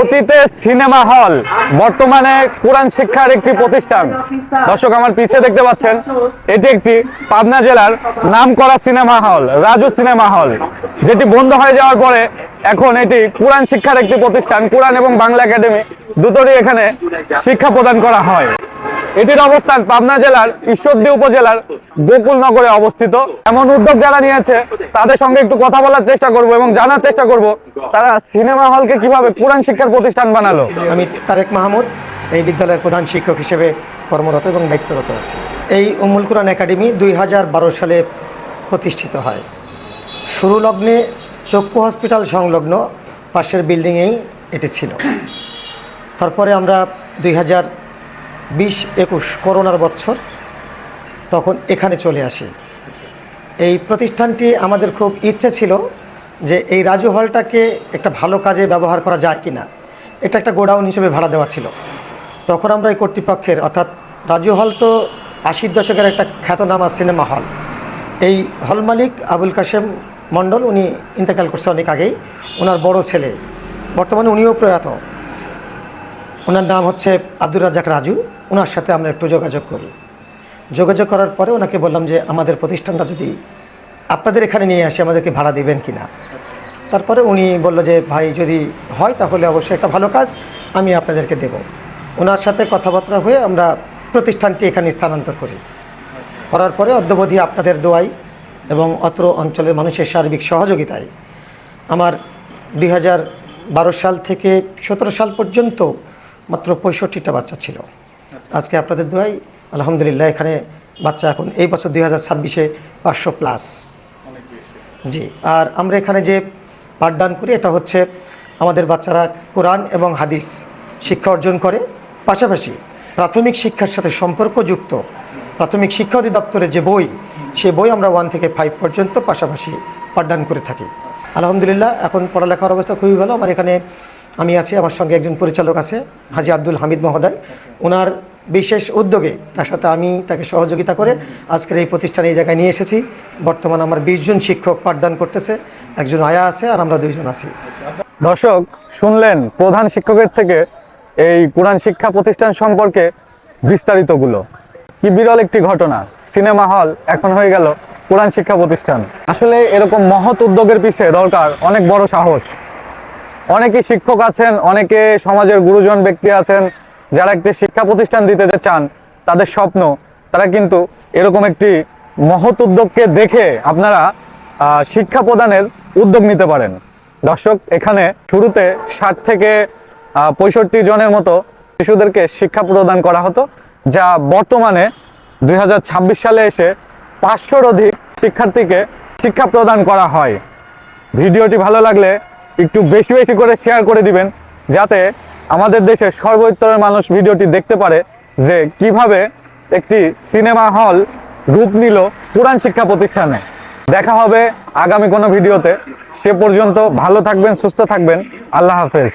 অতীতে cinema hall, বর্তমানে কোরআন শিক্ষার একটি প্রতিষ্ঠান। দর্শক, আমার পিছিয়ে দেখতে পাচ্ছেন, এটি একটি পাবনা জেলার নামকরা cinema hall, Raju cinema hall, যেটি বন্ধ হয়ে যাওয়ার পরে এখন এটি কোরআন শিক্ষার একটি প্রতিষ্ঠান। কোরআন এবং বাংলা একাডেমি দুটোরই এখানে শিক্ষা প্রদান করা হয়। এটির অবস্থান পাবনা জেলার ঈশ্বরদী উপজেলার গোকুলনগরে অবস্থিত। এমন উদ্যোগ যারা নিয়েছে, তাদের সঙ্গে একটু কথা বলার চেষ্টা করব এবং জানার চেষ্টা করব, তারা সিনেমা হলকে কীভাবে কোরআন শিক্ষার প্রতিষ্ঠান বানালো। আমি তারেক মাহমুদ, এই বিদ্যালয়ের প্রধান শিক্ষক হিসেবে কর্মরত এবং দায়িত্বরত আছি। এই উমুল কোরআন একাডেমি দুই হাজার বারো সালে প্রতিষ্ঠিত হয়। শুরু লগ্নে চক্ষু হসপিটাল সংলগ্ন পাশের বিল্ডিংয়েই এটি ছিল। তারপরে আমরা দুই হাজার বিশ একুশ করোনার বছর তখন এখানে চলে আসি। এই প্রতিষ্ঠানটি আমাদের খুব ইচ্ছে ছিল যে এই রাজু হলটাকে একটা ভালো কাজে ব্যবহার করা যায় কি না এটা একটা গোডাউন হিসেবে ভাড়া দেওয়া ছিল। তখন আমরা এই কর্তৃপক্ষের, অর্থাৎ রাজু হল তো আশির দশকের একটা খ্যাতনামা সিনেমা হল। এই হল মালিক আবুল কাশেম মণ্ডল, উনি ইন্তেকাল করছে অনেক আগেই। ওনার বড় ছেলে। বর্তমানে উনিও প্রয়াত। ওনার নাম হচ্ছে আব্দুর রাজ্জাক রাজু। ওনার সাথে আমরা একটু যোগাযোগ করি। যোগাযোগ করার পরে ওনাকে বললাম যে আমাদের প্রতিষ্ঠানটা যদি আপনাদের এখানে নিয়ে আসে আমাদেরকে ভাড়া দিবেন কি না তারপরে উনি বলল যে ভাই যদি হয় তাহলে অবশ্যই একটা ভালো কাজ আমি আপনাদেরকে দেব। ওনার সাথে কথাবার্তা হয়ে আমরা প্রতিষ্ঠানটি এখানে স্থানান্তর করি। করার পরে অদ্যবধি আপনাদের দোয়াই এবং অত্র অঞ্চলের মানুষের সার্বিক সহযোগিতায় আমার দুই হাজার বারো সাল থেকে সতেরো সাল পর্যন্ত মাত্র পঁয়ষট্টিটা বাচ্চা ছিল। আজকে আপনাদের দোয়াই আলহামদুলিল্লাহ এখানে বাচ্চা এখন এই বছর দুই হাজার ছাব্বিশে পাঁচশো প্লাস জি আর আমরা এখানে যে পাঠদান করি এটা হচ্ছে আমাদের বাচ্চারা কোরআন এবং হাদিস শিক্ষা অর্জন করে। পাশাপাশি প্রাথমিক শিক্ষার সাথে সম্পর্কযুক্ত প্রাথমিক শিক্ষা অধিদপ্তরের যে বই সে বই আমরা ওয়ান থেকে ফাইভ পর্যন্ত পাশাপাশি পাঠদান করে থাকি। আলহামদুলিল্লাহ এখন পড়ালেখার অবস্থা খুবই ভালো। আমার এখানে আমি আছি, আমার সঙ্গে একজন পরিচালক আছে, হাজি আব্দুল হামিদ মহোদয়। ওনার বিশেষ উদ্যোগে, তার সাথে আমি তাকে সহযোগিতা করে আজকের এই প্রতিষ্ঠানে এই জায়গায় নিয়ে এসেছি। বর্তমান আমার বিশ জন শিক্ষক পাঠদান করতেছে, একজন আয়া আছে আর আমরা দুইজন আছি। দর্শক, শুনলেন প্রধান শিক্ষকের থেকে এই কোরআন শিক্ষা প্রতিষ্ঠান সম্পর্কে বিস্তারিতগুলো। কি বিরল একটি ঘটনা। সিনেমা হল এখন হয়ে গেল কোরআন শিক্ষা প্রতিষ্ঠান। আসলে এরকম মহৎ উদ্যোগের পিছিয়ে দরকার অনেক বড় সাহস। অনেকে শিক্ষক আছেন, অনেকে সমাজের গুরুজন ব্যক্তি আছেন, যারা একটি শিক্ষা প্রতিষ্ঠান দিতে যে চান, তাদের স্বপ্ন, তারা কিন্তু এরকম একটি মহৎ উদ্যোগকে দেখে আপনারা শিক্ষা প্রদানের উদ্যোগ নিতে পারেন। দর্শক, এখানে শুরুতে ষাট থেকে পঁয়ষট্টি জনের মতো শিশুদেরকে শিক্ষা প্রদান করা হতো, যা বর্তমানে দুই হাজার ছাব্বিশ সালে এসে পাঁচশোর অধিক শিক্ষার্থীকে শিক্ষা প্রদান করা হয়। ভিডিওটি ভালো লাগলে একটু বেশি বেশি করে শেয়ার করে দিবেন, যাতে আমাদের দেশের সর্বস্তরের মানুষ ভিডিওটি দেখতে পারে যে কীভাবে একটি সিনেমা হল রূপ নিল কোরআন শিক্ষা প্রতিষ্ঠানে। দেখা হবে আগামী কোনো ভিডিওতে। সে পর্যন্ত ভালো থাকবেন, সুস্থ থাকবেন। আল্লাহ হাফেজ।